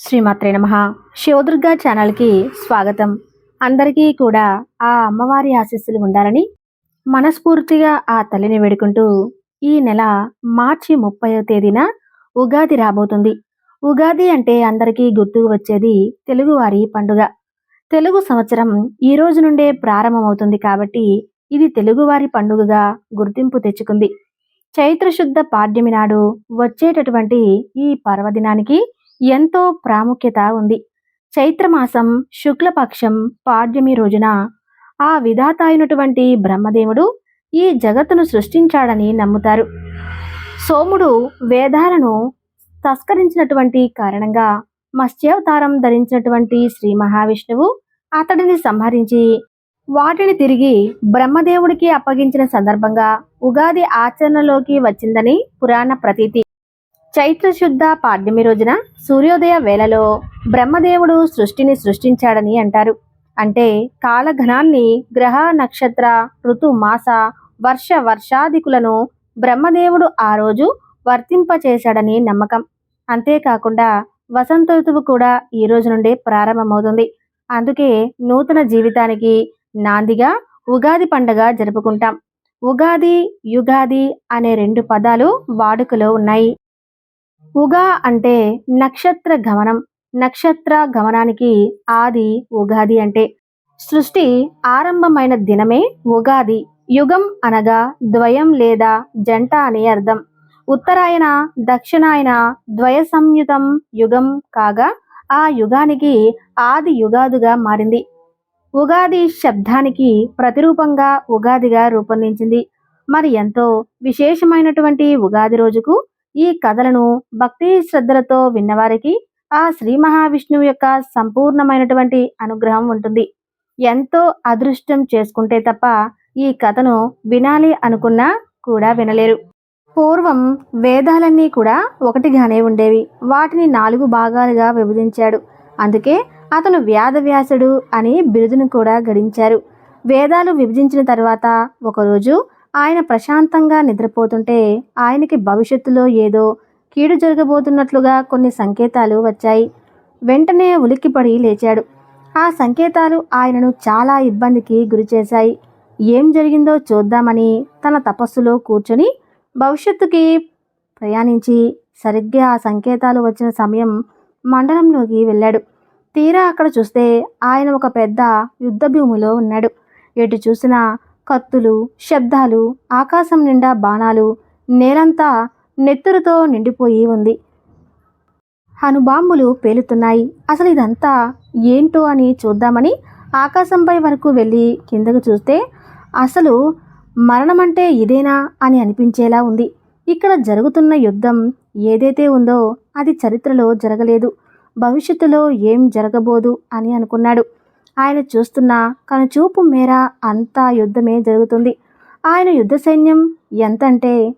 శ్రీమాత్రే నమ. శివదుర్గా ఛానల్కి స్వాగతం. అందరికీ కూడా ఆ అమ్మవారి ఆశీస్సులు ఉండాలని మనస్ఫూర్తిగా ఆ తల్లిని వేడుకుంటూ ఈ నెల మార్చి ముప్పైవ తేదీన ఉగాది రాబోతుంది. ఉగాది అంటే అందరికీ గుర్తుకు వచ్చేది తెలుగువారి పండుగ. తెలుగు సంవత్సరం ఈ రోజు నుండే ప్రారంభమవుతుంది కాబట్టి ఇది తెలుగువారి పండుగగా గుర్తింపు తెచ్చుకుంది. చైత్రశుద్ధ పాడ్యమి నాడు వచ్చేటటువంటి ఈ పర్వదినానికి ఎంతో ప్రాముఖ్యత ఉంది. చైత్రమాసం శుక్లపక్షం పాడ్యమి రోజున ఆ విధాత అయినటువంటి బ్రహ్మదేవుడు ఈ జగత్తును సృష్టించాడని నమ్ముతారు. సోముడు వేదాలను తస్కరించినటువంటి కారణంగా మత్స్యావతారం ధరించినటువంటి శ్రీ మహావిష్ణువు అతడిని సంహరించి వాటిని తిరిగి బ్రహ్మదేవుడికి అప్పగించిన సందర్భంగా ఉగాది ఆచరణలోకి వచ్చిందని పురాణ ప్రతీతి. చైత్ర శుద్ధ పాడ్యమి రోజున సూర్యోదయ వేళలో బ్రహ్మదేవుడు సృష్టిని సృష్టించాడని అంటారు. అంటే కాలఘనాన్ని గ్రహ నక్షత్ర ఋతు మాస వర్ష వర్షాదికులను బ్రహ్మదేవుడు ఆ రోజు వర్తింపచేశాడని నమ్మకం. అంతేకాకుండా వసంత ఋతువు కూడా ఈ రోజు నుండే ప్రారంభమవుతుంది. అందుకే నూతన జీవితానికి నాందిగా ఉగాది పండగ జరుపుకుంటాం. ఉగాది యుగాది అనే రెండు పదాలు వాడుకలో ఉన్నాయి. ఉగా అంటే నక్షత్ర గమనం. నక్షత్ర గమనానికి ఆది ఉగాది అంటే సృష్టి ఆరంభమైన దినమే ఉగాది. యుగం అనగా ద్వయం లేదా జంట అనే అర్థం. ఉత్తరాయణ దక్షిణాయన ద్వయ సంయుతం యుగం కాగా ఆ యుగానికి ఆది యుగాదుగా మారింది. ఉగాది శబ్దానికి ప్రతిరూపంగా ఉగాదిగా రూపొందించింది. మరి ఎంతో విశేషమైనటువంటి ఉగాది రోజుకు ఈ కథలను భక్తి శ్రద్ధలతో విన్నవారికి ఆ శ్రీ మహావిష్ణువు యొక్క సంపూర్ణమైనటువంటి అనుగ్రహం ఉంటుంది. ఎంతో అదృష్టం చేసుకుంటే తప్ప ఈ కథను వినాలి అనుకున్నా కూడా వినలేరు. పూర్వం వేదాలన్నీ కూడా ఒకటిగానే ఉండేవి. వాటిని నాలుగు భాగాలుగా విభజించాడు. అందుకే అతను వ్యాధవ్యాసుడు అని బిరుదును కూడా గడించారు. వేదాలు విభజించిన తర్వాత ఒకరోజు ఆయన ప్రశాంతంగా నిద్రపోతుంటే ఆయనకి భవిష్యత్తులో ఏదో కీడు జరగబోతున్నట్లుగా కొన్ని సంకేతాలు వచ్చాయి. వెంటనే ఉలిక్కిపడి లేచాడు. ఆ సంకేతాలు ఆయనను చాలా ఇబ్బందికి గురిచేశాయి ఏం జరిగిందో చూద్దామని తన తపస్సులో కూర్చొని భవిష్యత్తుకి ప్రయాణించి సరిగ్గా ఆ సంకేతాలు వచ్చిన సమయం మండలంలోకి వెళ్ళాడు. తీరా అక్కడ చూస్తే ఆయన ఒక పెద్ద యుద్ధ భూమిలో ఉన్నాడు. ఎటు చూసినా కత్తులు శబ్దాలు ఆకాశం నిండా బాణాలు నేలంతా నెత్తురుతో నిండిపోయి ఉంది. హనుబాంబులు పేలుతున్నాయి. అసలు ఇదంతా ఏంటో అని చూద్దామని ఆకాశంపై వరకు వెళ్ళి కిందకు చూస్తే అసలు మరణమంటే ఇదేనా అని అనిపించేలా ఉంది. ఇక్కడ జరుగుతున్న యుద్ధం ఏదైతే ఉందో అది చరిత్రలో జరగలేదు. భవిష్యత్తులో ఏం జరగబోదు అని అనుకున్నాడు. ఆయన చూస్తున్న కనుచూపు మేర అంతా యుద్ధమే జరుగుతుంది. ఆయన యుద్ధ సైన్యం ఎంతంటే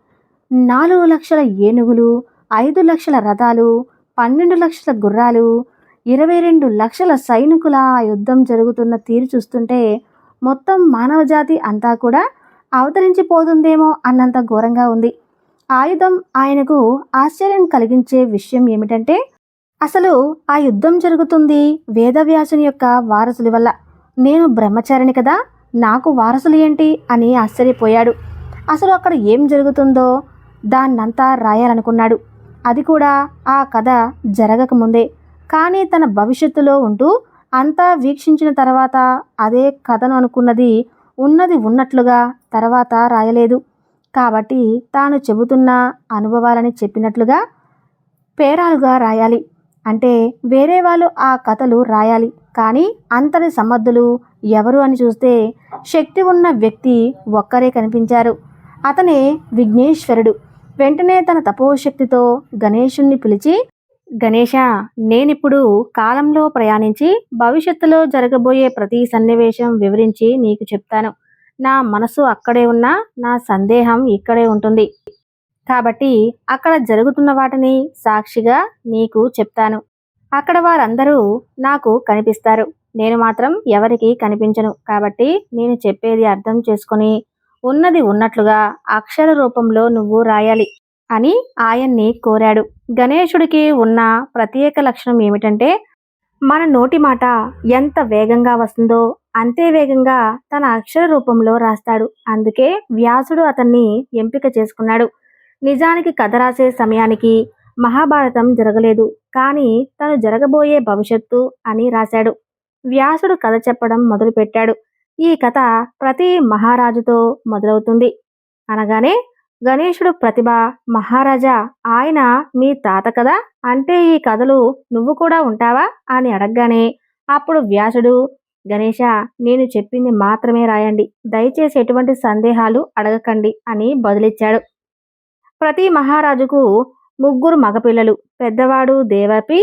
నాలుగు లక్షల ఏనుగులు ఐదు లక్షల రథాలు పన్నెండు లక్షల గుర్రాలు ఇరవై రెండు లక్షల సైనికుల యుద్ధం జరుగుతున్న తీరు చూస్తుంటే మొత్తం మానవజాతి అంతా కూడా అవతరించిపోతుందేమో అన్నంత ఘోరంగా ఉంది. ఆయుధం ఆయనకు ఆశ్చర్యం కలిగించే విషయం ఏమిటంటే అసలు ఆ యుద్ధం జరుగుతుంది వేదవ్యాసుని యొక్క వారసుల వల్ల. నేను బ్రహ్మచారిని కదా నాకు వారసులు ఏంటి అని ఆశ్చర్యపోయాడు. అసలు అక్కడ ఏం జరుగుతుందో దాన్నంతా రాయాలనుకున్నాడు. అది కూడా ఆ కథ జరగకముందే కానీ తన భవిష్యత్తులో ఉంటూ అంతా వీక్షించిన తర్వాత అదే కథను అనుకున్నది ఉన్నది ఉన్నట్లుగా తర్వాత రాయలేదు. కాబట్టి తాను చెబుతున్న అనుభవాలని చెప్పినట్లుగా పేరాలుగా రాయాలి. అంటే వేరే వాళ్ళు ఆ కథలు రాయాలి. కానీ అంతటి సమర్థులు ఎవరు అని చూస్తే శక్తి ఉన్న వ్యక్తి ఒక్కరే కనిపించారు. అతనే విఘ్నేశ్వరుడు. వెంటనే తన తపోశక్తితో గణేశుణ్ణి పిలిచి గణేష నేనిప్పుడు కాలంలో ప్రయాణించి భవిష్యత్తులో జరగబోయే ప్రతి సన్నివేశం వివరించి నీకు చెప్తాను. నా మనసు అక్కడే ఉన్నా నా సందేహం ఇక్కడే ఉంటుంది. కాబట్టి అక్కడ జరుగుతున్న వాటిని సాక్షిగా నీకు చెప్తాను. అక్కడ వారందరూ నాకు కనిపిస్తారు. నేను మాత్రం ఎవరికి కనిపించను. కాబట్టి నేను చెప్పేది అర్థం చేసుకొని ఉన్నది ఉన్నట్లుగా అక్షర రూపంలో నువ్వు రాయాలి అని ఆయన్ని కోరాడు. గణేశుడికి ఉన్న ప్రత్యేక లక్షణం ఏమిటంటే మన నోటి మాట ఎంత వేగంగా వస్తుందో అంతే వేగంగా తన అక్షర రూపంలో రాస్తాడు. అందుకే వ్యాసుడు అతన్ని ఎంపిక చేసుకున్నాడు. నిజానికి కథ రాసే సమయానికి మహాభారతం జరగలేదు. కానీ తను జరగబోయే భవిష్యత్తు అని రాశాడు. వ్యాసుడు కథ చెప్పడం మొదలుపెట్టాడు. ఈ కథ ప్రతి మహారాజుతో మొదలవుతుంది. అనగానే గణేశుడు ప్రతిభ మహారాజా ఆయన మీ తాత కదా? అంటే ఈ కథలు నువ్వు కూడా ఉంటావా? అని అడగగానే అప్పుడు వ్యాసుడు గణేష నేను చెప్పింది మాత్రమే రాయండి. దయచేసి ఎటువంటి సందేహాలు అడగకండి అని బదులిచ్చాడు. ప్రతి మహారాజుకు ముగ్గురు మగపిల్లలు. పెద్దవాడు దేవపి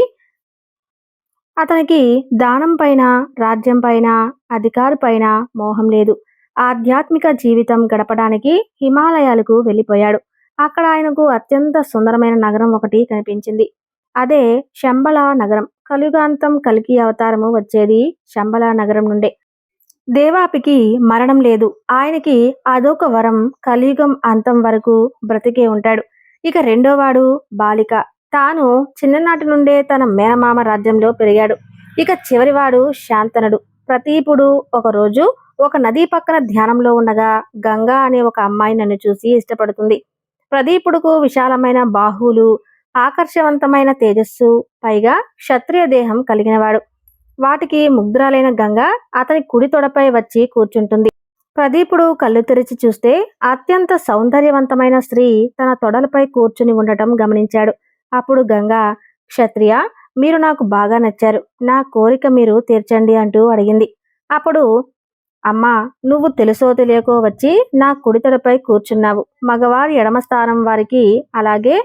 అతనికి దానం పైన రాజ్యం పైన అధికారు పైన మోహం లేదు. ఆధ్యాత్మిక జీవితం గడపడానికి హిమాలయాలకు వెళ్ళిపోయాడు. అక్కడ ఆయనకు అత్యంత సుందరమైన నగరం ఒకటి కనిపించింది. అదే శంబల నగరం. కలియుగాంతం కలికి అవతారము వచ్చేది శంబల నగరం నుండే. దేవాపికి మరణం లేదు. ఆయనకి అదొక వరం. కలియుగం అంతం వరకు బ్రతికే ఉంటాడు. ఇక రెండోవాడు బాలిక. తాను చిన్ననాటి నుండే తన మేనమామ రాజ్యంలో పెరిగాడు. ఇక చివరివాడు శాంతనుడు. ప్రతీపుడు ఒకరోజు ఒక నది పక్కన ధ్యానంలో ఉండగా గంగా అనే ఒక అమ్మాయి నన్ను చూసి ఇష్టపడుతుంది. ప్రదీపుడుకు విశాలమైన బాహువులు ఆకర్షవంతమైన తేజస్సు పైగా క్షత్రియ దేహం కలిగినవాడు. వాటికి ముగ్ధురాలైన గంగ అతని కుడి తొడపై వచ్చి కూర్చుంటుంది. ప్రదీపుడు కళ్ళు తెరిచి చూస్తే అత్యంత సౌందర్యవంతమైన స్త్రీ తన తొడలపై కూర్చుని ఉండటం గమనించాడు. అప్పుడు గంగ క్షత్రియ మీరు నాకు బాగా నచ్చారు. నా కోరిక మీరు తీర్చండి అంటూ అడిగింది. అప్పుడు అమ్మా నువ్వు తెలుసో తెలియకో వచ్చి నా కుడితడపై కూర్చున్నావు. మగవారి ఎడమ స్థానం వారికి అలాగే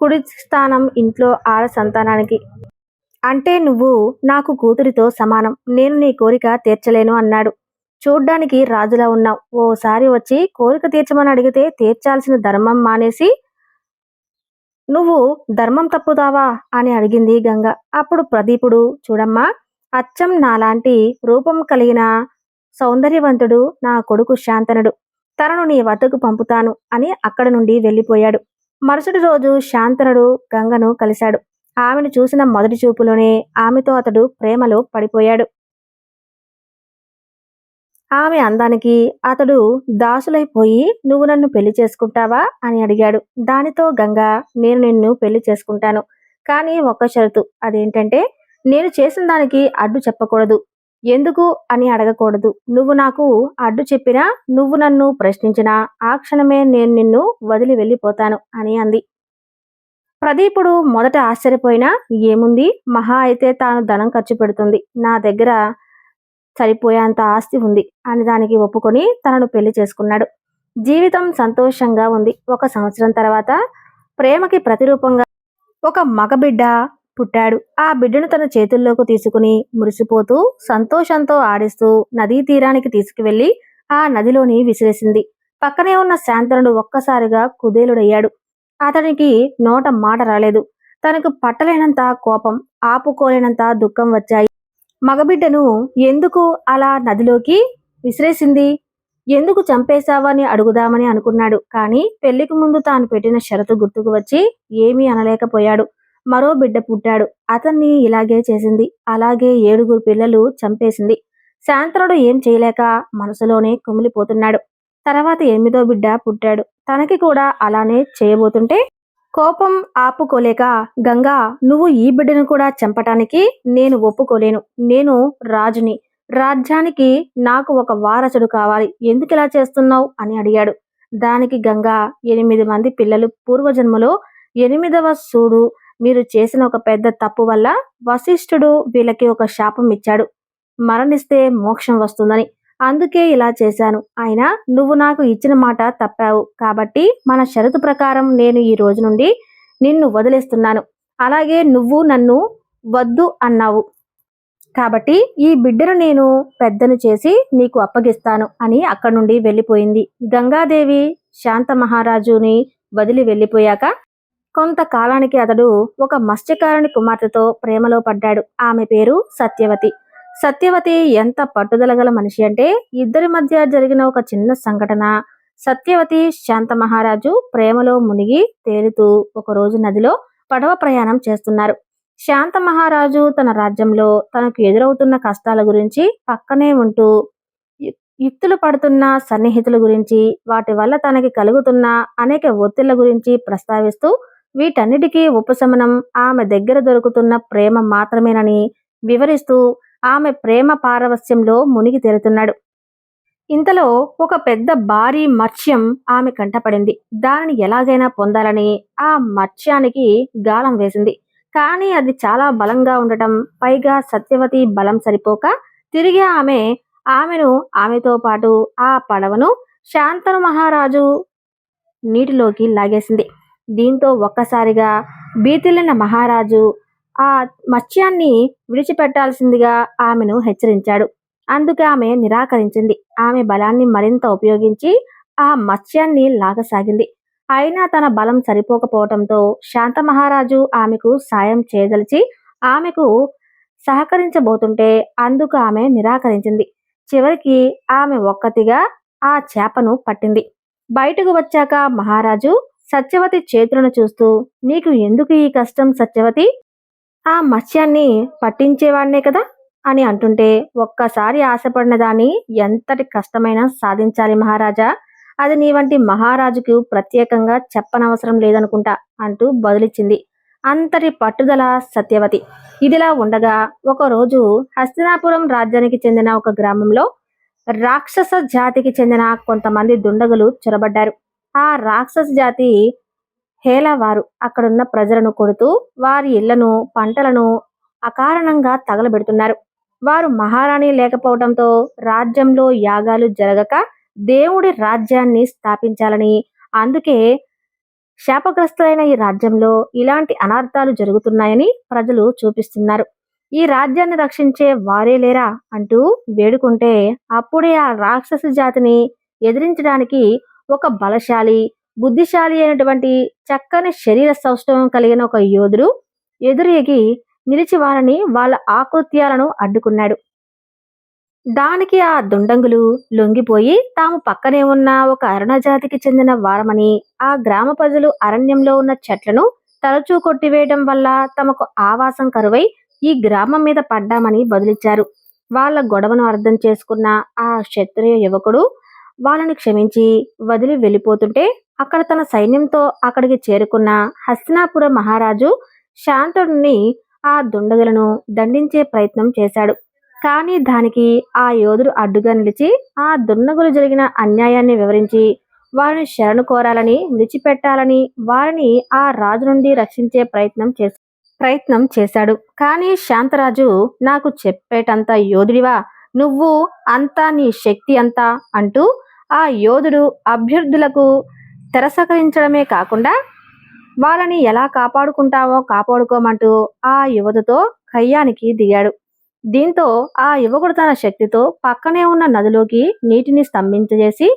కుడి స్థానం ఇంట్లో ఆడ సంతానానికి. అంటే నువ్వు నాకు కూతురితో సమానం. నేను నీ కోరిక తీర్చలేను అన్నాడు. చూడ్డానికి రాజులా ఉన్నావు. ఓసారి వచ్చి కోరిక తీర్చమని అడిగితే తీర్చాల్సిన ధర్మం మానేసి నువ్వు ధర్మం తప్పుతావా? అని అడిగింది గంగ. అప్పుడు ప్రదీపుడు చూడమ్మా అచ్చం నాలాంటి రూపం కలిగిన సౌందర్యవంతుడు నా కొడుకు శాంతనుడు. తనను నీ వద్దకు పంపుతాను అని అక్కడ నుండి వెళ్ళిపోయాడు. మరుసటి రోజు శాంతనుడు గంగను కలిశాడు. ఆమెను చూసిన మొదటి చూపులోనే ఆమెతో అతడు ప్రేమలో పడిపోయాడు. ఆమె అందానికి అతడు దాసులైపోయి నువ్వు నన్ను పెళ్ళి చేసుకుంటావా? అని అడిగాడు. దానితో గంగా నేను నిన్ను పెళ్ళి చేసుకుంటాను. కానీ ఒక్క షరతు. అదేంటంటే నేను చేసిన దానికి అడ్డు చెప్పకూడదు. ఎందుకు? అని అడగకూడదు. నువ్వు నాకు అడ్డు చెప్పినా నువ్వు నన్ను ప్రశ్నించినా ఆ క్షణమే నేను నిన్ను వదిలి వెళ్ళిపోతాను అని అంది. ప్రదీపుడు మొదట ఆశ్చర్యపోయినా ఏముంది? మహా అయితే తాను ధనం ఖర్చు పెడుతుంది. నా దగ్గర సరిపోయేంత ఆస్తి ఉంది అని దానికి ఒప్పుకొని తనను పెళ్ళి చేసుకున్నాడు. జీవితం సంతోషంగా ఉంది. ఒక సంవత్సరం తర్వాత ప్రేమకి ప్రతిరూపంగా ఒక మగబిడ్డ పుట్టాడు. ఆ బిడ్డను తన చేతుల్లోకి తీసుకుని మురిసిపోతూ సంతోషంతో ఆడిస్తూ నదీ తీరానికి తీసుకువెళ్ళి ఆ నదిలోని విసిరేసింది. పక్కనే ఉన్న శాంతనుడు ఒక్కసారిగా కుదేలుడయ్యాడు. అతనికి నోట మాట రాలేదు. తనకు పట్టలేనంత కోపం ఆపుకోలేనంత దుఃఖం వచ్చాయి. మగబిడ్డను ఎందుకు అలా నదిలోకి విసిరేసింది? ఎందుకు చంపేశావని అడుగుదామని అనుకున్నాడు. కానీ పెళ్ళికి ముందు తాను పెట్టిన షరతు గుర్తుకు వచ్చి ఏమీ అనలేకపోయాడు. మరో బిడ్డ పుట్టాడు. అతన్ని ఇలాగే చేసింది. అలాగే ఏడుగురు పిల్లలు చంపేసింది. శాంతనుడు ఏం చేయలేక మనసులోనే కుమిలిపోతున్నాడు. తర్వాత ఎనిమిదో బిడ్డ పుట్టాడు. తనకి కూడా అలానే చేయబోతుంటే కోపం ఆపుకోలేక గంగా నువ్వు ఈ బిడ్డను కూడా చంపటానికి నేను ఒప్పుకోలేను. నేను రాజుని. రాజ్యానికి నాకు ఒక వారసుడు కావాలి. ఎందుకు ఇలా చేస్తున్నావు? అని అడిగాడు. దానికి గంగా ఎనిమిది మంది పిల్లలు పూర్వజన్మలో ఎనిమిదవ సూడు. మీరు చేసిన ఒక పెద్ద తప్పు వల్ల వశిష్ఠుడు వీళ్ళకి ఒక శాపం ఇచ్చాడు. మరణిస్తే మోక్షం వస్తుందని. అందుకే ఇలా చేశాను. అయినా నువ్వు నాకు ఇచ్చిన మాట తప్పావు. కాబట్టి మన షరతు ప్రకారం నేను ఈ రోజు నుండి నిన్ను వదిలేస్తున్నాను. అలాగే నువ్వు నన్ను వద్దు అన్నావు. కాబట్టి ఈ బిడ్డను నేను పెద్దను చేసి నీకు అప్పగిస్తాను అని అక్కడి నుండి వెళ్ళిపోయింది. గంగాదేవి శాంత మహారాజుని వదిలి వెళ్ళిపోయాక కొంతకాలానికి అతడు ఒక మత్స్యకారుని కుమార్తెతో ప్రేమలో పడ్డాడు. ఆమె పేరు సత్యవతి. సత్యవతి ఎంత పట్టుదల గల మనిషి అంటే ఇద్దరి మధ్య జరిగిన ఒక చిన్న సంఘటన. సత్యవతి శాంత మహారాజు ప్రేమలో మునిగి తేలుతూ ఒకరోజు నదిలో పడవ ప్రయాణం చేస్తున్నారు. శాంత మహారాజు తన రాజ్యంలో తనకు ఎదురవుతున్న కష్టాల గురించి పక్కనే ఉంటూ యుక్తులు పడుతున్న సన్నిహితుల గురించి వాటి వల్ల తనకి కలుగుతున్న అనేక ఒత్తిళ్ళ గురించి ప్రస్తావిస్తూ వీటన్నిటికీ ఉపశమనం ఆమె దగ్గర దొరుకుతున్న ప్రేమ మాత్రమేనని వివరిస్తూ ఆమె ప్రేమ పారవస్యంలో మునిగి తేలుతున్నాడు ఇంతలో ఒక పెద్ద భారీ మత్స్యం ఆమె కంటపడింది. దానిని ఎలాగైనా పొందాలని ఆ మత్స్యానికి గాలం వేసింది. కానీ అది చాలా బలంగా ఉండటం పైగా సత్యవతి బలం సరిపోక తిరిగి ఆమె ఆమెను ఆమెతో పాటు ఆ పడవను శాంతను మహారాజు నీటిలోకి లాగేసింది. దీంతో ఒక్కసారిగా బీతిల్లిన మహారాజు ఆ మత్స్యాన్ని విడిచిపెట్టాల్సిందిగా ఆమెను హెచ్చరించాడు. అందుకు ఆమె నిరాకరించింది. ఆమె బలాన్ని మరింత ఉపయోగించి ఆ మత్స్యాన్ని లాగసాగింది. అయినా తన బలం సరిపోకపోవటంతో శాంత మహారాజు ఆమెకు సాయం చేయదలిచి ఆమెకు సహకరించబోతుంటే అందుకు ఆమె నిరాకరించింది. చివరికి ఆమె ఒక్కతిగా ఆ చేపను పట్టింది. బయటకు వచ్చాక మహారాజు సత్యవతి చేతులను చూస్తూ నీకు ఎందుకు ఈ కష్టం సత్యవతి? ఆ మత్స్యాన్ని పట్టించేవాడినే కదా అని అంటుంటే ఒక్కసారి ఆశపడిన దాన్ని ఎంతటి కష్టమైనా సాధించాలి మహారాజా. అది నీ వంటి మహారాజుకు ప్రత్యేకంగా చెప్పనవసరం లేదనుకుంటా అంటూ బదులిచ్చింది. అంతటి పట్టుదల సత్యవతి. ఇదిలా ఉండగా ఒకరోజు హస్తినాపురం రాజ్యానికి చెందిన ఒక గ్రామంలో రాక్షస జాతికి చెందిన కొంతమంది దుండగులు చొరబడ్డారు. ఆ రాక్షస జాతి హేళవారు అక్కడున్న ప్రజలను కొడుతూ వారి ఇళ్ళను పంటలను అకారణంగా తగలబెడుతున్నారు. వారు మహారాణి లేకపోవడంతో రాజ్యంలో యాగాలు జరగక దేవుడి రాజ్యాన్ని స్థాపించాలని అందుకే శాపగ్రస్తులైన ఈ రాజ్యంలో ఇలాంటి అనర్థాలు జరుగుతున్నాయని ప్రజలు చూపిస్తున్నారు. ఈ రాజ్యాన్ని రక్షించే వారే లేరా అంటూ వేడుకుంటే అప్పుడే ఆ రాక్షస జాతిని ఎదిరించడానికి ఒక బలశాలి బుద్ధిశాలి అయినటువంటి చక్కని శరీర సౌష్ఠవం కలిగిన ఒక యోధుడు ఎదురేగి నిలిచి వారిని వాళ్ళ ఆకృత్యాలను అడ్డుకున్నాడు. దానికి ఆ దుండంగులు లొంగిపోయి తాము పక్కనే ఉన్న ఒక అరుణజాతికి చెందిన వారమని ఆ గ్రామ ప్రజలు అరణ్యంలో ఉన్న చెట్లను తరచూ కొట్టివేయడం వల్ల తమకు ఆవాసం కరువై ఈ గ్రామం మీద పడ్డామని బదులిచ్చారు. వాళ్ళ గొడవను అర్థం చేసుకున్న ఆ క్షత్రియ యువకుడు వాళ్ళని క్షమించి వదిలి వెళ్ళిపోతుంటే అక్కడ తన సైన్యంతో అక్కడికి చేరుకున్న హస్తినాపుర మహారాజు శాంతుడిని ఆ దుండగులను దండించే ప్రయత్నం చేశాడు. కానీ దానికి ఆ యోధుడు అడ్డుగా నిలిచి ఆ దుండగులు జరిగిన అన్యాయాన్ని వివరించి వారిని శరణు కోరాలని విడిచిపెట్టాలని వారిని ఆ రాజు నుండి రక్షించే ప్రయత్నం చేశాడు ప్రయత్నం చేశాడు. కానీ శాంతరాజు నాకు చెప్పేటంత యోధుడివా? నువ్వు అంతా నీ శక్తి అంతా? అంటూ ఆ యోధుడు అభ్యర్థులకు తిరస్కరించడమే కాకుండా వాళ్ళని ఎలా కాపాడుకుంటావో కాపాడుకోమంటూ ఆ యువతతో కయ్యానికి దిగాడు. దీంతో ఆ యువకుడు తన శక్తితో పక్కనే ఉన్న నదిలోకి నీటిని స్తంభించజేసి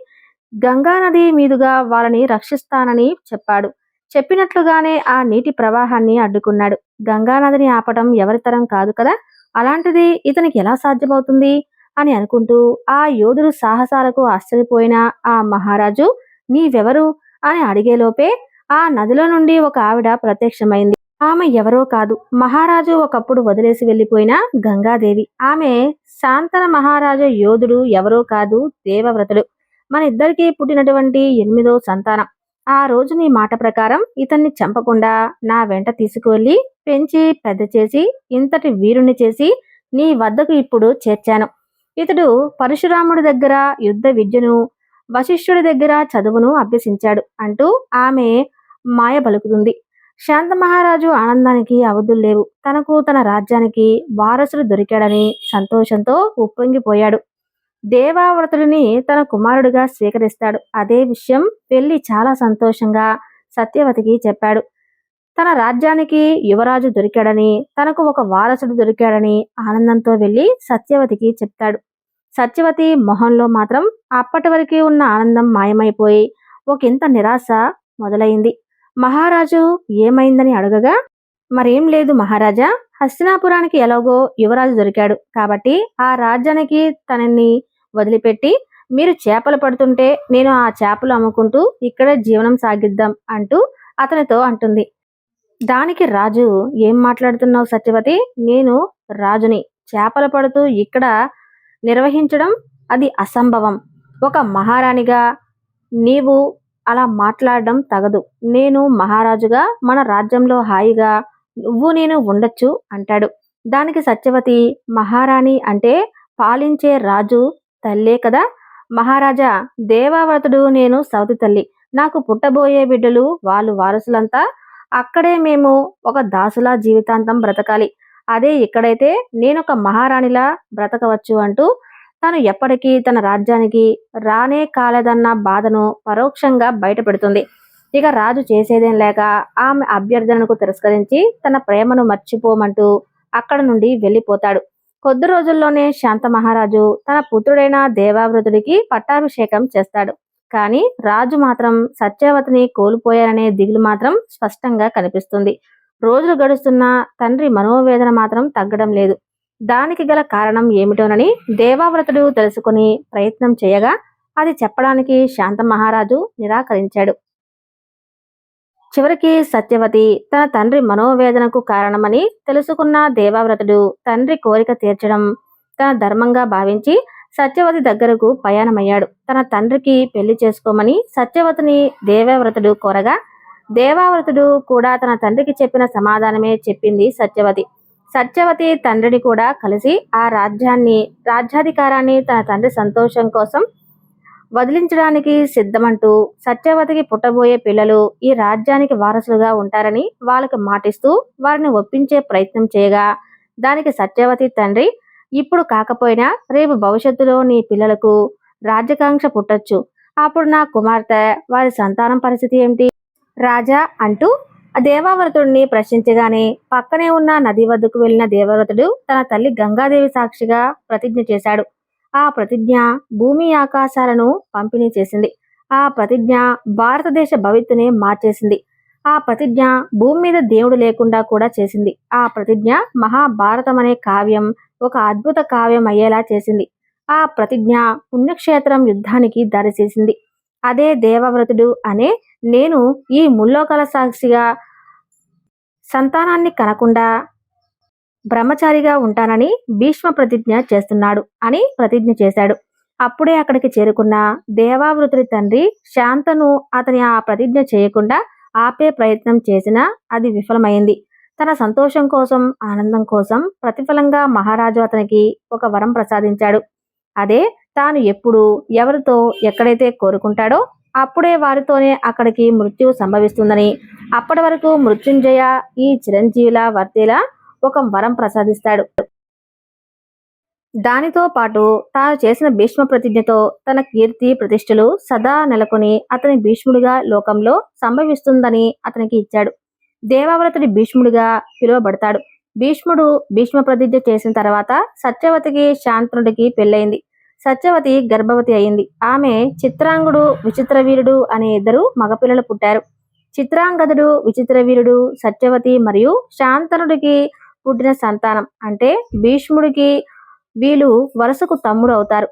గంగా నది మీదుగా వాళ్ళని రక్షిస్తానని చెప్పాడు. చెప్పినట్లుగానే ఆ నీటి ప్రవాహాన్ని అడ్డుకున్నాడు. గంగా నదిని ఆపటం ఎవరితరం కాదు కదా? అలాంటిది ఇతనికి ఎలా సాధ్యమవుతుంది? అని అనుకుంటూ ఆ యోధుడు సాహసాలకు ఆశ్చర్యపోయిన ఆ మహారాజు నీవెవరు? అని అడిగేలోపే ఆ నదిలో నుండి ఒక ఆవిడ ప్రత్యక్షమైంది. ఆమె ఎవరో కాదు. మహారాజు ఒకప్పుడు వదిలేసి వెళ్ళిపోయిన గంగాదేవి. ఆమె శాంతన మహారాజు యోధుడు ఎవరో కాదు దేవవ్రతుడు. మన ఇద్దరికీ పుట్టినటువంటి ఎనిమిదో సంతానం. ఆ రోజు నీ మాట ప్రకారం ఇతన్ని చంపకుండా నా వెంట తీసుకువెళ్ళి పెంచి పెద్ద చేసి ఇంతటి వీరుణ్ణి చేసి నీ వద్దకు ఇప్పుడు చేర్చాను. ఇతడు పరశురాముడి దగ్గర యుద్ధ విద్యను వశిష్ఠుడి దగ్గర చదువును అభ్యసించాడు అంటూ ఆమె మాయ పలుకుతుంది. శాంత మహారాజు ఆనందానికి అవధులు లేవు. తనకు తన రాజ్యానికి వారసుడు దొరికాడని సంతోషంతో ఉప్పొంగిపోయాడు. దేవావ్రతుడిని తన కుమారుడిగా స్వీకరిస్తాడు. అదే విషయం వెళ్ళి చాలా సంతోషంగా సత్యవతికి చెప్పాడు. తన రాజ్యానికి యువరాజు దొరికాడని తనకు ఒక వారసుడు దొరికాడని ఆనందంతో వెళ్ళి సత్యవతికి చెప్తాడు. సత్యవతి మొహంలో మాత్రం అప్పటి వరకు ఉన్న ఆనందం మాయమైపోయి ఒకంత నిరాశ మొదలైంది. మహారాజు ఏమైందని అడగగా మరేం లేదు మహారాజా హస్తినాపురానికి ఎలాగో యువరాజు దొరికాడు. కాబట్టి ఆ రాజ్యానికి తనని వదిలిపెట్టి మీరు చేపలు పడుతుంటే నేను ఆ చేపలు అమ్ముకుంటూ ఇక్కడే జీవనం సాగిద్దాం అంటూ అతనితో అంటుంది. దానికి రాజు ఏం మాట్లాడుతున్నావు సత్యవతి? నేను రాజుని చేపలు పడుతూ ఇక్కడ నిర్వహించడం అది అసంభవం. ఒక మహారాణిగా నీవు అలా మాట్లాడడం తగదు. నేను మహారాజుగా మన రాజ్యంలో హాయిగా నువ్వు నేను ఉండొచ్చు అంటాడు. దానికి సత్యవతి మహారాణి అంటే పాలించే రాజు తల్లే కదా? మహారాజా దేవావతుడు నేను సౌతి తల్లి. నాకు పుట్టబోయే బిడ్డలు వాళ్ళు వారసులంతా. అక్కడే మేము ఒక దాసులా జీవితాంతం బ్రతకాలి. అదే ఇక్కడైతే నేను ఒక మహారాణిలా బ్రతకవచ్చు అంటూ తను ఎప్పటికీ తన రాజ్యానికి రానే కాలేదన్న బాధను పరోక్షంగా బయటపెడుతుంది. ఇక రాజు చేసేదేం లేక ఆమె అభ్యర్థనకు తిరస్కరించి తన ప్రేమను మర్చిపోమంటూ అక్కడ నుండి వెళ్ళిపోతాడు. కొద్ది రోజుల్లోనే శాంత మహారాజు తన పుత్రుడైన దేవావృతుడికి పట్టాభిషేకం చేస్తాడు. కానీ రాజు మాత్రం సత్యవతిని కోల్పోయారనే దిగులు మాత్రం స్పష్టంగా కనిపిస్తుంది. రోజులు గడుస్తున్నా తండ్రి మనోవేదన మాత్రం తగ్గడం లేదు. దానికి గల కారణం ఏమిటోనని దేవావ్రతుడు తెలుసుకుని ప్రయత్నం చేయగా అది చెప్పడానికి శాంత మహారాజు నిరాకరించాడు. చివరికి సత్యవతి తన తండ్రి మనోవేదనకు కారణమని తెలుసుకున్న దేవావ్రతుడు తండ్రి కోరిక తీర్చడం తన ధర్మంగా భావించి సత్యవతి దగ్గరకు ప్రయాణమయ్యాడు. తన తండ్రికి పెళ్ళి చేసుకోమని సత్యవతిని దేవవ్రతుడు కోరగా దేవావ్రతుడు కూడా తన తండ్రికి చెప్పిన సమాధానమే చెప్పింది సత్యవతి. సత్యవతి తండ్రిని కూడా కలిసి ఆ రాజ్యాన్ని రాజ్యాధికారాన్ని తన తండ్రి సంతోషం కోసం వదిలించడానికి సిద్ధమంటూ సత్యవతికి పుట్టబోయే పిల్లలు ఈ రాజ్యానికి వారసులుగా ఉంటారని వాళ్ళకి మాటిస్తూ వారిని ఒప్పించే ప్రయత్నం చేయగా దానికి సత్యవతి తండ్రి ఇప్పుడు కాకపోయినా రేపు భవిష్యత్తులో నీ పిల్లలకు రాజ్యకాంక్ష పుట్టచ్చు. అప్పుడు నా కుమార్తె వారి సంతానం పరిస్థితి ఏమిటి? రాజా అంటూ ఆ దేవావ్రతుడిని ప్రశ్నించగానే పక్కనే ఉన్న నది వద్దకు వెళ్ళిన దేవవ్రతుడు తన తల్లి గంగాదేవి సాక్షిగా ప్రతిజ్ఞ చేశాడు. ఆ ప్రతిజ్ఞ భూమి ఆకాశాలను పంపిణీ చేసింది. ఆ ప్రతిజ్ఞ భారతదేశ భవిత్తునే మార్చేసింది. ఆ ప్రతిజ్ఞ భూమి మీద దేవుడు లేకుండా కూడా చేసింది. ఆ ప్రతిజ్ఞ మహాభారతం అనే కావ్యం ఒక అద్భుత కావ్యం అయ్యేలా చేసింది. ఆ ప్రతిజ్ఞ పుణ్యక్షేత్రం యుద్ధానికి దారితీసింది. అదే దేవవ్రతుడు అనే నేను ఈ ముల్లోకల సాక్షిగా సంతానాన్ని కనకుండా బ్రహ్మచారిగా ఉంటానని భీష్మ ప్రతిజ్ఞ చేస్తున్నాడు అని ప్రతిజ్ఞ చేశాడు. అప్పుడే అక్కడికి చేరుకున్న దేవావృతుడి తండ్రి శాంతను అతని ఆ ప్రతిజ్ఞ చేయకుండా ఆపే ప్రయత్నం చేసినా అది విఫలమైంది. తన సంతోషం కోసం ఆనందం కోసం ప్రతిఫలంగా మహారాజు అతనికి ఒక వరం ప్రసాదించాడు. అదే తాను ఎప్పుడు ఎవరితో ఎక్కడైతే కోరుకుంటాడో అప్పుడే వారితోనే అక్కడికి మృత్యువు సంభవిస్తుందని అప్పటి వరకు మృత్యుంజయ ఈ చిరంజీవుల వర్తేలా ఒక వరం ప్రసాదిస్తాడు. దానితో పాటు తాను చేసిన భీష్మ ప్రతిజ్ఞతో తన కీర్తి ప్రతిష్టలు సదా నెలకొని అతని భీష్ముడిగా లోకంలో సంభవిస్తుందని అతనికి ఇచ్చాడు. దేవావ్రతుడి భీష్ముడిగా పిలువబడతాడు. భీష్ముడు భీష్మ ప్రతిజ్ఞ చేసిన తర్వాత సత్యవతికి శాంతనుడికి పెళ్ళయింది. సత్యవతి గర్భవతి అయింది. ఆమె చిత్రాంగుడు విచిత్రవీరుడు అనే ఇద్దరు మగపిల్లలు పుట్టారు. చిత్రాంగదుడు విచిత్రవీరుడు సత్యవతి మరియు శాంతనుడికి పుట్టిన సంతానం. అంటే భీష్ముడికి వీళ్ళు వరుసకు తమ్ముడు అవుతారు.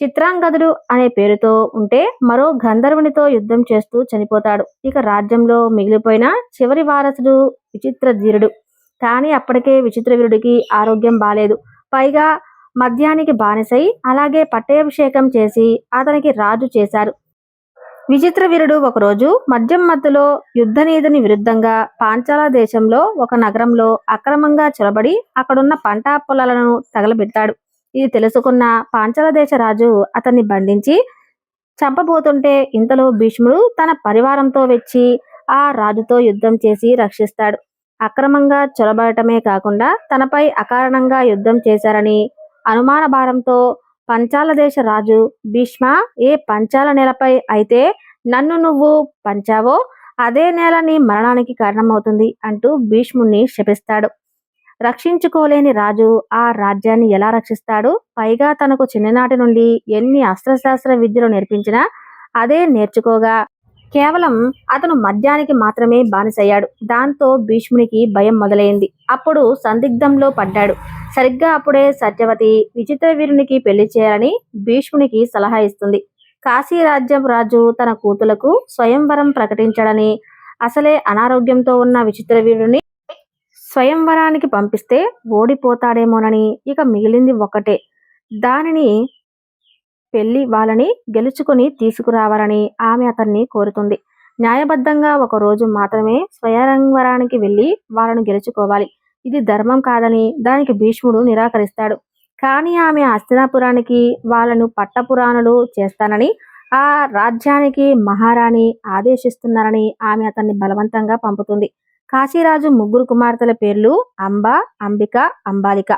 చిత్రాంగదుడు అనే పేరుతో ఉంటే మరో గంధర్వునితో యుద్ధం చేస్తూ చనిపోతాడు. ఇక రాజ్యంలో మిగిలిపోయిన చివరి వారసుడు విచిత్రధీరుడు కానీ అప్పటికే విచిత్రవీరుడికి ఆరోగ్యం బాలేదు. పైగా మద్యానికి బానిసై అలాగే పట్టాభిషేకం చేసి అతనికి రాజు చేశారు. విచిత్ర వీరుడు ఒకరోజు మద్యం మత్తులో యుద్ధనీతిని విరుద్ధంగా పాంచాల దేశంలో ఒక నగరంలో అక్రమంగా చొరబడి అక్కడున్న పంట పొలాలను తగలబెట్టాడు. ఇది తెలుసుకున్న పాంచాల దేశ రాజు అతన్ని బంధించి చంపబోతుంటే ఇంతలో భీష్ముడు తన పరివారంతో వచ్చి ఆ రాజుతో యుద్ధం చేసి రక్షిస్తాడు. అక్రమంగా చొరబడటమే కాకుండా తనపై అకారణంగా యుద్ధం చేశారని అనుమాన భారంతో పంచాల దేశ రాజు భీష్మ ఏ పంచాల నేలపై అయితే నన్ను నువ్వు పంచావో అదే నేల నీ మరణానికి కారణమవుతుంది అంటూ భీష్ముణ్ణి శపిస్తాడు. రక్షించుకోలేని రాజు ఆ రాజ్యాన్ని ఎలా రక్షిస్తాడు? పైగా తనకు చిన్ననాటి నుండి ఎన్ని అస్త్రశాస్త్ర విద్యలు నేర్పించినా అదే నేర్చుకోగా. కేవలం అతను మద్యానికి మాత్రమే బానిసయ్యాడు. దాంతో భీష్మునికి భయం మొదలైంది. అప్పుడు సందిగ్ధంలో పడ్డాడు. సరిగ్గా అప్పుడే సత్యవతి విచిత్ర వీరునికి పెళ్ళి చేయాలని భీష్మునికి సలహా ఇస్తుంది. కాశీ రాజ్యం రాజు తన కూతులకు స్వయంవరం ప్రకటించడని అసలే అనారోగ్యంతో ఉన్న విచిత్ర వీరుని స్వయంవరానికి పంపిస్తే ఓడిపోతాడేమోనని ఇక మిగిలింది ఒకటే దానిని పెళ్ళి వాళ్ళని గెలుచుకొని తీసుకురావాలని ఆమె అతన్ని కోరుతుంది. న్యాయబద్ధంగా ఒక రోజు మాత్రమే స్వయంవరానికి వెళ్ళి వాళ్ళను గెలుచుకోవాలి. ఇది ధర్మం కాదని దానికి భీష్ముడు నిరాకరిస్తాడు. కానీ ఆమె హస్తినాపురానికి వాళ్ళను పట్టపురాణులు చేస్తానని ఆ రాజ్యానికి మహారాణి ఆదేశిస్తున్నారని ఆమె అతన్ని బలవంతంగా పంపుతుంది. కాశీరాజు ముగ్గురు కుమార్తెల పేర్లు అంబ అంబిక అంబాలిక.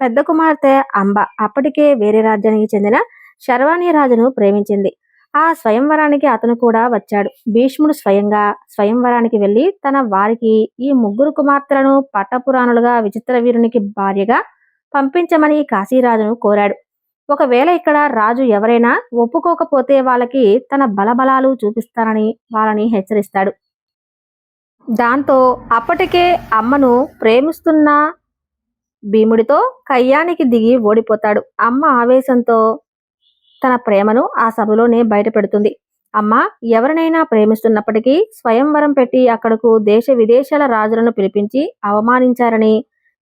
పెద్ద కుమార్తె అంబ. అప్పటికే వేరే రాజ్యానికి చెందిన శర్వాణి రాజును ప్రేమించింది. ఆ స్వయంవరానికి అతను కూడా వచ్చాడు. భీష్ముడు స్వయంగా స్వయంవరానికి వెళ్ళి తన వారికి ఈ ముగ్గురు కుమార్తెలను పట్టపురాణులుగా విచిత్ర వీరునికి భార్యగా పంపించమని కాశీరాజును కోరాడు. ఒకవేళ ఇక్కడ రాజు ఎవరైనా ఒప్పుకోకపోతే వాళ్ళకి తన బలబలాలు చూపిస్తానని వాళ్ళని హెచ్చరిస్తాడు. దాంతో అప్పటికే అమ్మను ప్రేమిస్తున్న భీముడితో కయ్యానికి దిగి ఓడిపోతాడు. అమ్మ ఆవేశంతో తన ప్రేమను ఆ సభలోనే బయటపెడుతుంది. అమ్మ ఎవరినైనా ప్రేమిస్తున్నప్పటికీ స్వయంవరం పెట్టి అక్కడకు దేశ విదేశాల రాజులను పిలిపించి అవమానించారని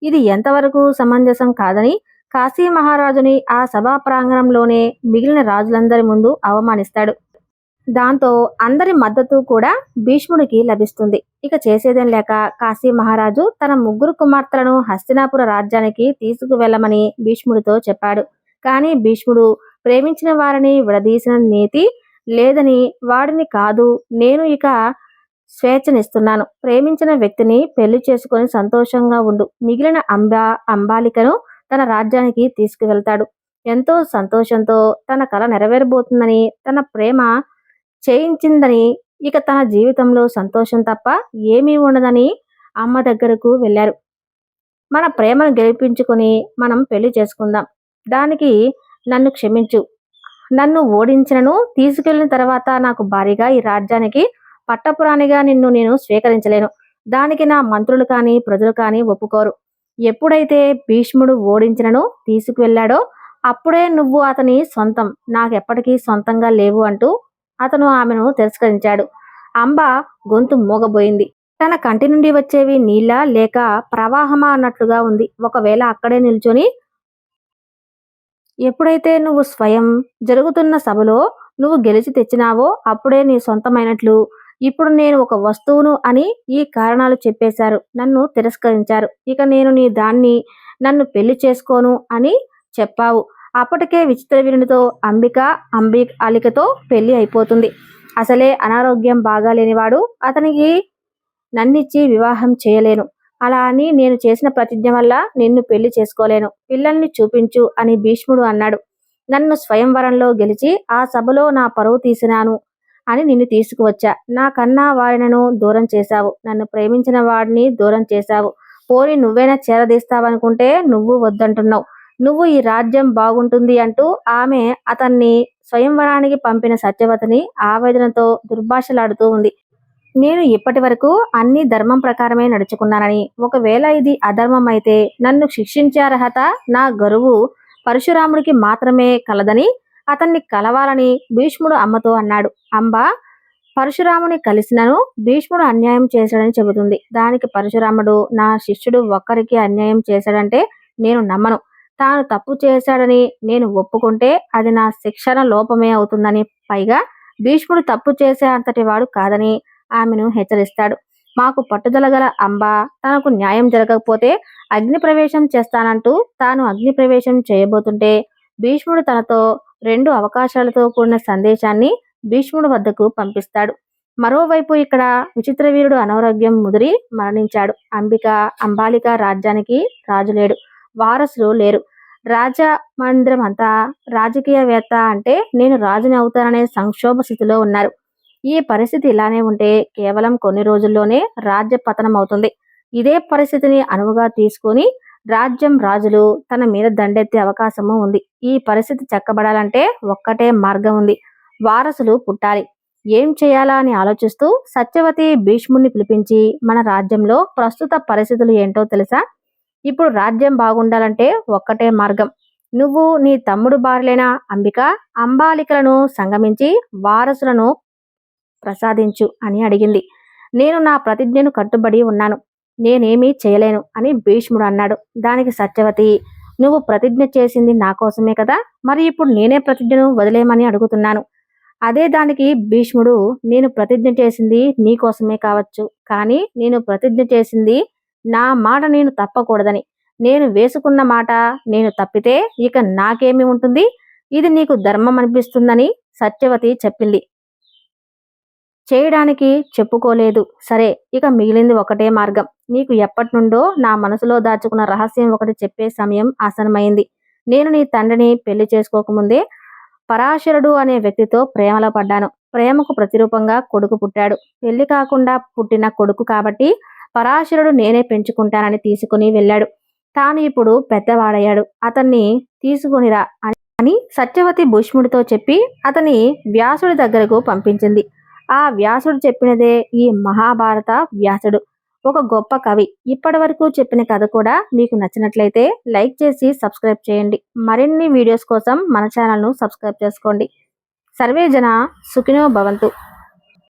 ఇది ఎంతవరకు సమంజసం కాదని కాశీ మహారాజుని ఆ సభా ప్రాంగణంలోనే మిగిలిన రాజులందరి ముందు అవమానిస్తాడు. దాంతో అందరి మద్దతు కూడా భీష్ముడికి లభిస్తుంది. ఇక చేసేదేం లేక కాశీ మహారాజు తన ముగ్గురు కుమార్తెలను హస్తినాపుర రాజ్యానికి తీసుకువెళ్ళమని భీష్ముడితో చెప్పాడు. కానీ భీష్ముడు ప్రేమించిన వారిని విడదీసిన నీతి లేదని వాడిని కాదు. నేను ఇక స్వేచ్ఛనిస్తున్నాను. ప్రేమించిన వ్యక్తిని పెళ్ళి చేసుకొని సంతోషంగా ఉండు. మిగిలిన అంబా అంబాలికను తన రాజ్యానికి తీసుకువెళ్తాడు. ఎంతో సంతోషంతో తన కళ నెరవేరబోతుందని తన ప్రేమ చేయించిందని ఇక తన జీవితంలో సంతోషం తప్ప ఏమీ ఉండదని అమ్మ దగ్గరకు వెళ్ళారు. మన ప్రేమను గెలిపించుకొని మనం పెళ్ళి చేసుకుందాం. దానికి నన్ను క్షమించు. నన్ను ఓడించినను తీసుకెళ్ళిన తర్వాత నాకు భారీగా ఈ రాజ్యానికి పట్టపురాణిగా నిన్ను నేను స్వీకరించలేను. దానికి నా మంత్రులు కానీ ప్రజలు కానీ ఒప్పుకోరు. ఎప్పుడైతే భీష్ముడు ఓడించినను తీసుకువెళ్ళాడో అప్పుడే నువ్వు అతని సొంతం నాకెప్పటికీ సొంతంగా లేవు అంటూ అతను ఆమెను తిరస్కరించాడు. అంబ గొంతు మూగబోయింది. తన కంటి నుండి వచ్చేవి నీళ్ళ లేక ప్రవాహమా అన్నట్లుగా ఉంది. ఒకవేళ అక్కడే నిల్చొని ఎప్పుడైతే నువ్వు స్వయం జరుగుతున్న సభలో నువ్వు గెలిచి తెచ్చినావో అప్పుడే నీ సొంతమైనట్లు. ఇప్పుడు నేను ఒక వస్తువును అని ఈ కారణాలు చెప్పేశారు. నన్ను తిరస్కరించారు. ఇక నేను నీ దాన్ని నన్ను పెళ్ళి చేసుకోను అని చెప్పావు. అప్పటికే విచిత్ర వీరునితో అంబిక అంబి అలికతో పెళ్ళి అయిపోతుంది. అసలే అనారోగ్యం బాగాలేనివాడు అతనికి నన్నిచ్చి వివాహం చేయలేను. అలా అని నేను చేసిన ప్రతిజ్ఞ వల్ల నిన్ను పెళ్ళి చేసుకోలేను. పిల్లల్ని చూపించు అని భీష్ముడు అన్నాడు. నన్ను స్వయంవరంలో గెలిచి ఆ సభలో నా పరువు తీసినాను అని నిన్ను తీసుకువచ్చా. నాకన్నా వారినను దూరం చేశావు. నన్ను ప్రేమించిన వాడిని దూరం చేశావు. పోని నువ్వైనా చేరదీస్తావనుకుంటే నువ్వు వద్దంటున్నావు. నువ్వు ఈ రాజ్యం బాగుంటుంది అంటూ ఆమె అతన్ని స్వయంవరానికి పంపిన సత్యవతిని ఆవేదనతో దుర్భాషలాడుతూ ఉంది. నేను ఇప్పటి వరకు అన్ని ధర్మం ప్రకారమే నడుచుకున్నానని. ఒకవేళ ఇది అధర్మం అయితే నన్ను శిక్షించే అర్హత నా గరువు పరశురాముడికి మాత్రమే కలదని అతన్ని కలవాలని భీష్ముడు అమ్మతో అన్నాడు. అంబ పరశురాముని కలిసినను భీష్ముడు అన్యాయం చేశాడని చెబుతుంది. దానికి పరశురాముడు నా శిష్యుడు ఒక్కరికి అన్యాయం చేశాడంటే నేను నమ్మను. తాను తప్పు చేశాడని నేను ఒప్పుకుంటే అది నా శిక్షణ లోపమే అవుతుందని. పైగా భీష్ముడు తప్పు చేసే అంతటి వాడు కాదని ఆమెను హెచ్చరిస్తాడు. మాకు పట్టుదల గల అంబ తనకు న్యాయం జరగకపోతే అగ్ని ప్రవేశం చేస్తానంటూ తాను అగ్ని ప్రవేశం చేయబోతుంటే భీష్ముడు తనతో రెండు అవకాశాలతో కూడిన సందేశాన్ని భీష్ముడు వద్దకు పంపిస్తాడు. మరోవైపు ఇక్కడ విచిత్ర వీరుడు అనారోగ్యం ముదిరి మరణించాడు. అంబిక అంబాలిక రాజ్యానికి రాజు లేడు వారసులు లేరు. రాజ మందిరం అంతా రాజకీయవేత్త అంటే నేను రాజుని అవుతాననే సంక్షోభ స్థితిలో ఉన్నారు. ఈ పరిస్థితి ఇలానే ఉంటే కేవలం కొన్ని రోజుల్లోనే రాజ్య పతనం అవుతుంది ఇదే పరిస్థితిని అనువుగా తీసుకొని రాజ్యం రాజులు తన మీద దండెత్తే అవకాశము ఉంది. ఈ పరిస్థితి చక్కబడాలంటే ఒక్కటే మార్గం ఉంది. వారసులు పుట్టాలి. ఏం చేయాలా అని ఆలోచిస్తూ సత్యవతి భీష్ముణ్ణి పిలిపించి మన రాజ్యంలో ప్రస్తుత పరిస్థితులు ఏంటో తెలుసా? ఇప్పుడు రాజ్యం బాగుండాలంటే ఒక్కటే మార్గం. నువ్వు నీ తమ్ముడు భార్యలైన అంబిక అంబాలికలను సంగమించి వారసులను ప్రసాదించు అని అడిగింది. నేను నా ప్రతిజ్ఞను కట్టుబడి ఉన్నాను. నేనేమీ చేయలేను అని భీష్ముడు అన్నాడు. దానికి సత్యవతి నువ్వు ప్రతిజ్ఞ చేసింది నా కోసమే కదా? మరి ఇప్పుడు నేనే ప్రతిజ్ఞను వదిలేయమని అడుగుతున్నాను. అదే దానికి భీష్ముడు నేను ప్రతిజ్ఞ చేసింది నీ కోసమే కావచ్చు. కానీ నేను ప్రతిజ్ఞ చేసింది నా మాట నేను తప్పకూడదని. నేను వేసుకున్న మాట నేను తప్పితే ఇక నాకేమి ఉంటుంది? ఇది నీకు ధర్మం అనిపిస్తుందని సత్యవతి చెప్పింది. చేయడానికి చెప్పుకోలేదు. సరే ఇక మిగిలింది ఒకటే మార్గం. నీకు ఎప్పటి నుండో నా మనసులో దాచుకున్న రహస్యం ఒకటి చెప్పే సమయం ఆసనమైంది నేను నీ తండ్రిని పెళ్ళి చేసుకోకముందే పరాశరుడు అనే వ్యక్తితో ప్రేమలో పడ్డాను. ప్రేమకు ప్రతిరూపంగా కొడుకు పుట్టాడు. పెళ్ళి కాకుండా పుట్టిన కొడుకు కాబట్టి పరాశరుడు నేనే పెంచుకుంటానని తీసుకుని వెళ్ళాడు. తాను ఇప్పుడు పెద్దవాడయ్యాడు. అతన్ని తీసుకునిరా అని- సత్యవతి భూష్ముడితో చెప్పి అతని వ్యాసుడి దగ్గరకు పంపించింది. ఆ వ్యాసుడు చెప్పినదే ఈ మహాభారత వ్యాసుడు. ఒక గొప్ప కవి. ఇప్పటి వరకు చెప్పిన కథ కూడా మీకు నచ్చినట్లయితే లైక్ చేసి సబ్స్క్రైబ్ చేయండి. మరిన్ని వీడియోస్ కోసం మన ఛానల్ను సబ్స్క్రైబ్ చేసుకోండి. సర్వే జన సుఖినో భవంతు.